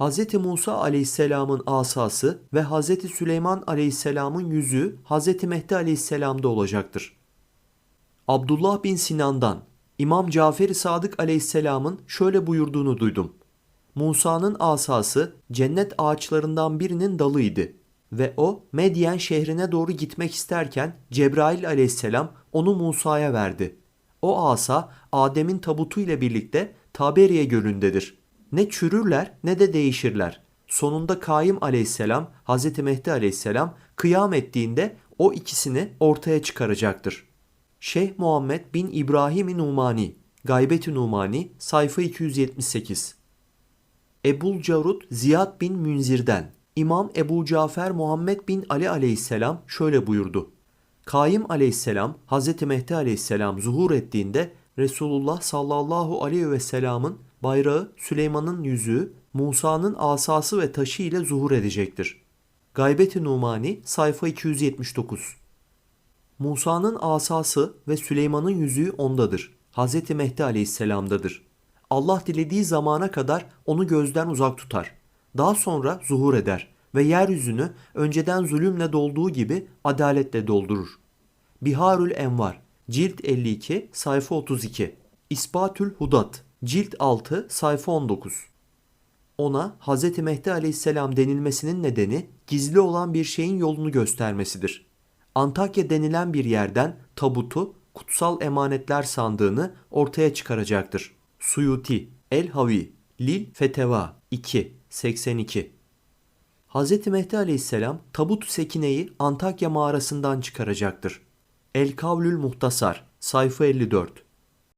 Hz. Musa aleyhisselamın asası ve Hz. Süleyman aleyhisselamın yüzüğü Hz. Mehdi aleyhisselamda olacaktır. Abdullah bin Sinan'dan İmam Cafer-i Sadık aleyhisselamın şöyle buyurduğunu duydum. Musa'nın asası cennet ağaçlarından birinin dalıydı ve o Medyen şehrine doğru gitmek isterken Cebrail aleyhisselam onu Musa'ya verdi. O asa Adem'in tabutu ile birlikte Taberiye gölündedir. Ne çürürler ne de değişirler. Sonunda Kaim aleyhisselam, Hz. Mehdi aleyhisselam kıyam ettiğinde o ikisini ortaya çıkaracaktır. Şeyh Muhammed bin İbrahim Numani, Gaybet-i Numani, sayfa 278. Ebul Carud Ziyad bin Münzir'den İmam Ebu Cafer Muhammed bin Ali aleyhisselam şöyle buyurdu. Kaim aleyhisselam Hz. Mehdi aleyhisselam zuhur ettiğinde Resulullah sallallahu aleyhi ve sellamın bayrağı Süleyman'ın yüzüğü Musa'nın asası ve taşı ile zuhur edecektir. Gaybet-i Numani sayfa 279 Musa'nın asası ve Süleyman'ın yüzüğü ondadır. Hz. Mehdi aleyhisselamdadır. Allah dilediği zamana kadar onu gözden uzak tutar. Daha sonra zuhur eder ve yeryüzünü önceden zulümle dolduğu gibi adaletle doldurur. Biharül Envar Cilt 52 sayfa 32 İspatül Hudat Cilt 6 sayfa 19 Ona Hz. Mehdi aleyhisselam denilmesinin nedeni gizli olan bir şeyin yolunu göstermesidir. Antakya denilen bir yerden tabutu, kutsal emanetler sandığını ortaya çıkaracaktır. Suyuti, El Havi, Lil Feteva 2, 82 Hz. Mehdi aleyhisselam tabut sekineyi Antakya mağarasından çıkaracaktır. El Kavlül Muhtasar sayfa 54